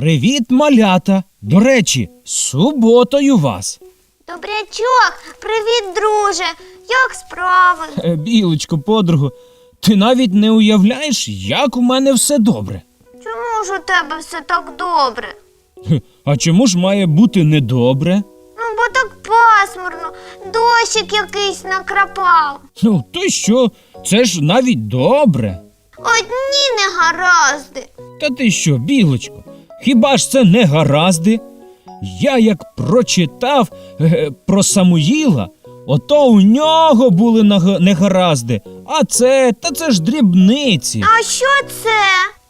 Привіт, малята! До речі, з суботою вас. Добрячок, привіт, друже. Як справи? Е, Білочко, подругу, ти навіть не уявляєш, як у мене все добре. Чому ж у тебе все так добре? Хе, А чому ж має бути недобре? Ну, бо так пасмурно, дощик якийсь накрапав. Ну, то й що? Це ж навіть добре. Одні негаразди. Та ти що, білочко, хіба ж це не гаразди? Я як прочитав е, про Самуїла, ото у нього були негаразди, а це, та це ж дрібниці. А що це?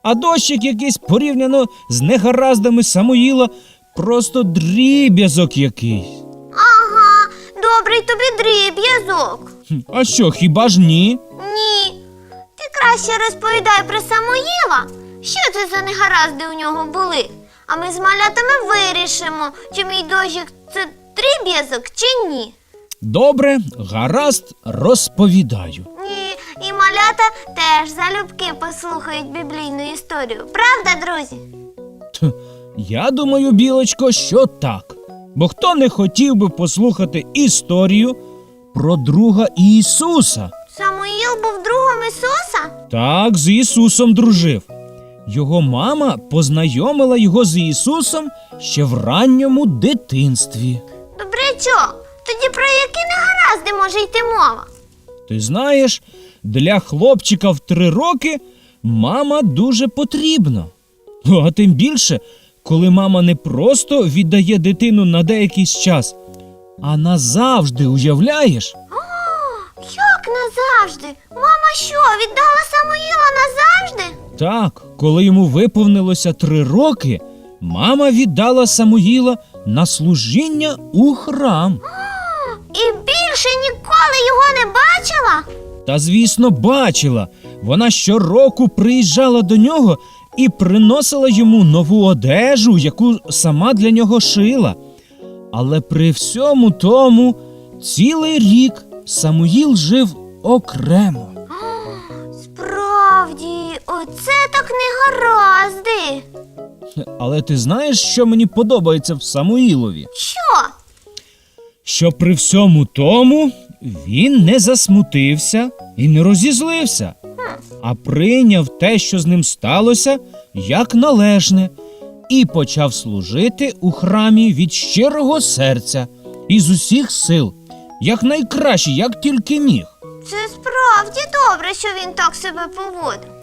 А дощик якийсь порівняно з негараздами Самуїла, просто дріб'язок якийсь. Ага, добрий тобі дріб'язок. А що, хіба ж ні? Ні. Ти краще розповідай про Самуїла. Що це за негаразди у нього були? А ми з малятами вирішимо, чи мій дощик це дріб'язок чи ні. Добре, гаразд, розповідаю. Ні, і малята теж залюбки послухають біблійну історію. Правда, друзі? Тх, Я думаю, білочко, що так. Бо хто не хотів би послухати історію про друга Ісуса? Самуїл був другом Ісуса? Так, з Ісусом дружив. Його мама познайомила його з Ісусом ще в ранньому дитинстві. Добрячок, тоді про які негаразди може йти мова? Ти знаєш, для хлопчика в три роки мама дуже потрібна. Ну, а тим більше, коли мама не просто віддає дитину на деякий час, а назавжди уявляєш? Як назавжди? Мама що, віддала Самуїла назавжди? Так, коли йому виповнилося три роки, мама віддала Самуїла на служіння у храм. І більше ніколи його не бачила? Та, звісно, бачила. Вона щороку приїжджала до нього і приносила йому нову одежу, яку сама для нього шила. Але при всьому тому цілий рік Самуїл жив окремо. Так негаразди. Але ти знаєш, що мені подобається в Самуїлові? Що? Що при всьому тому він не засмутився і не розізлився, а прийняв те, що з ним сталося, як належне, і почав служити у храмі від щирого серця і з усіх сил, як найкраще, як тільки міг. Це справді добре, що він так себе поводив.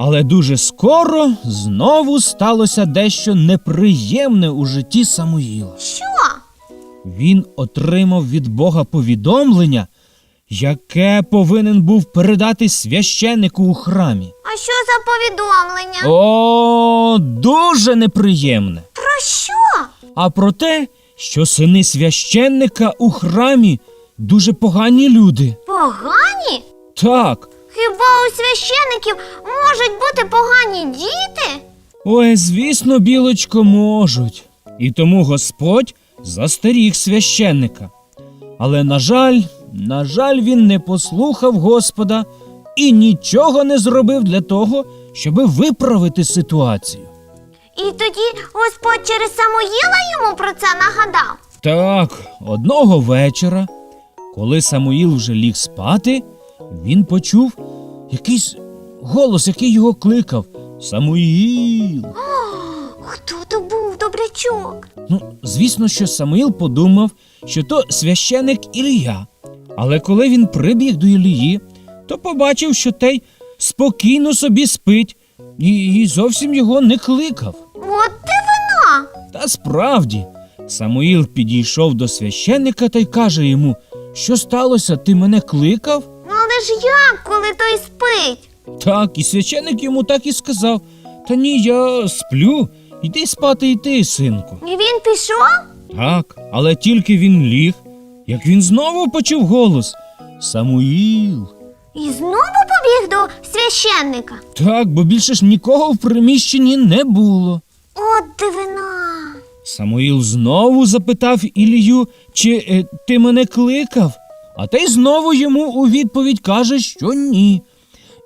Але дуже скоро знову сталося дещо неприємне у житті Самуїла. Що? Він отримав від Бога повідомлення, яке повинен був передати священнику у храмі. А що за повідомлення? О, дуже неприємне. Про що? А про те, що сини священника у храмі дуже погані люди. Погані? Так, Хіба у священиків можуть бути погані діти? ой, звісно, білочко, можуть. І тому Господь застеріг священника. Але, на жаль, на жаль, він не послухав Господа і нічого не зробив для того, щоби виправити ситуацію. І тоді Господь через Самуїла йому про це нагадав. Так, одного вечора, коли Самуїл вже ліг спати, він почув якийсь голос, який його кликав Самуїл. Хто то був добрячок? Ну, звісно, що Самуїл подумав, що то священик Ілія. Але коли він прибіг до Ілії, то побачив, що той спокійно собі спить і, і зовсім його не кликав. От ти вина. Та справді, Самуїл підійшов до священника та й каже йому, що сталося, ти мене кликав? Ну але ж як, коли той спить? Так, і священик йому так і сказав. Та ні, я сплю. Йди спати і ти, синку. І він пішов? Так, але тільки він ліг, як він знову почув голос Самуїл. І знову побіг до священника. Так, бо більше ж нікого в приміщенні не було. От дивина. Самуїл знову запитав Ілію, чи е, ти мене кликав, а той знову йому у відповідь каже, що ні.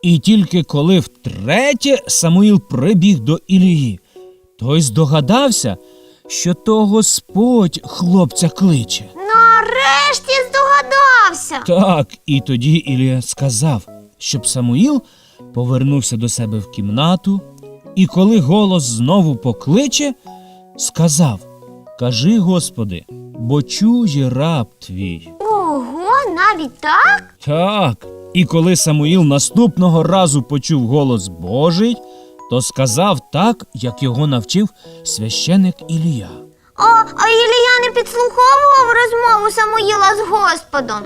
І тільки коли втретє Самуїл прибіг до Ілії, Той здогадався, що то Господь хлопця кличе. Нарешті здогадався. Так, і тоді Ілія сказав, щоб Самуїл повернувся до себе в кімнату, і коли голос знову покличе, сказав: Кажи, Господи, бо чує раб твій. Навіть так? Так. І коли Самуїл наступного разу почув голос Божий, то сказав так, як його навчив священик Ілія. А, а Ілія не підслуховував розмову Самуїла з Господом.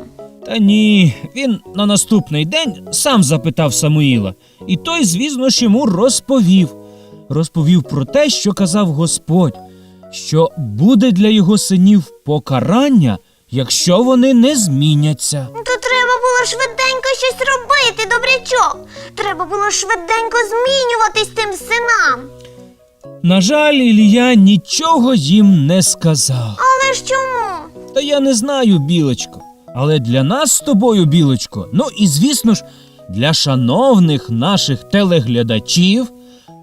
Та ні, він на наступний день сам запитав Самуїла, і той, звісно ж, йому розповів. Розповів про те, що казав Господь, що буде для його синів покарання, якщо вони не зміняться. То треба було швиденько щось робити, добрячок. Треба було швиденько змінюватись тим синам. На жаль, Ілія нічого їм не сказав. Але ж чому? Та я не знаю, білочко. Але для нас з тобою, білочко, ну і звісно ж, для шановних наших телеглядачів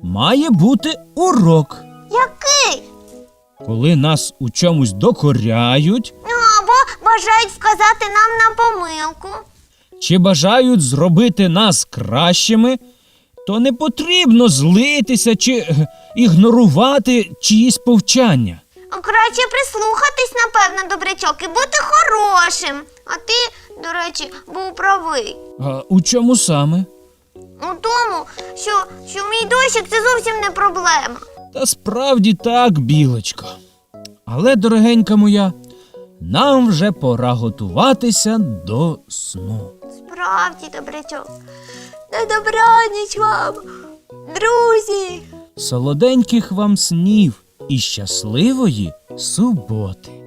має бути урок. Який? Коли нас у чомусь докоряють або бажають вказати нам на помилку. чи бажають зробити нас кращими, то не потрібно злитися чи е, ігнорувати чиїсь повчання. Краще прислухатись, напевно, добрячок, і бути хорошим. А ти, до речі, був правий. А у чому саме? У тому, що, що мій дощик це зовсім не проблема. Та справді так, білочко. Але, дорогенька моя, нам вже пора готуватися до сну. Справді, добрячок. На добраніч вам, друзі. Солоденьких вам снів і щасливої суботи.